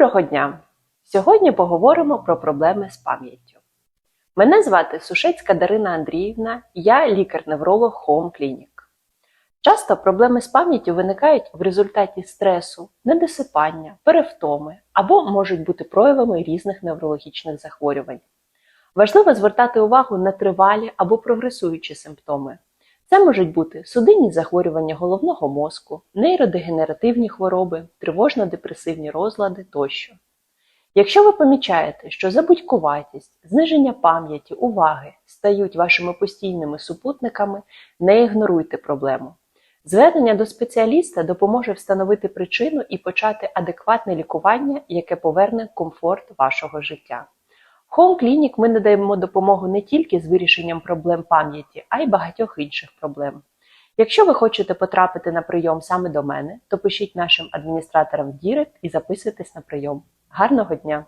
Доброго дня! Сьогодні поговоримо про проблеми з пам'яттю. Мене звати Сушецька Дарина Андріївна, я лікар-невролог Home Clinic. Часто проблеми з пам'яттю виникають в результаті стресу, недосипання, перевтоми або можуть бути проявами різних неврологічних захворювань. Важливо звертати увагу на тривалі або прогресуючі симптоми. Це можуть бути судинні захворювання головного мозку, нейродегенеративні хвороби, тривожно-депресивні розлади тощо. Якщо ви помічаєте, що забудькуватість, зниження пам'яті, уваги стають вашими постійними супутниками, не ігноруйте проблему. Звернення до спеціаліста допоможе встановити причину і почати адекватне лікування, яке поверне комфорт вашого життя. Home Clinic ми надаємо допомогу не тільки з вирішенням проблем пам'яті, а й багатьох інших проблем. Якщо ви хочете потрапити на прийом саме до мене, то пишіть нашим адміністраторам в Дірект і записуйтесь на прийом. Гарного дня!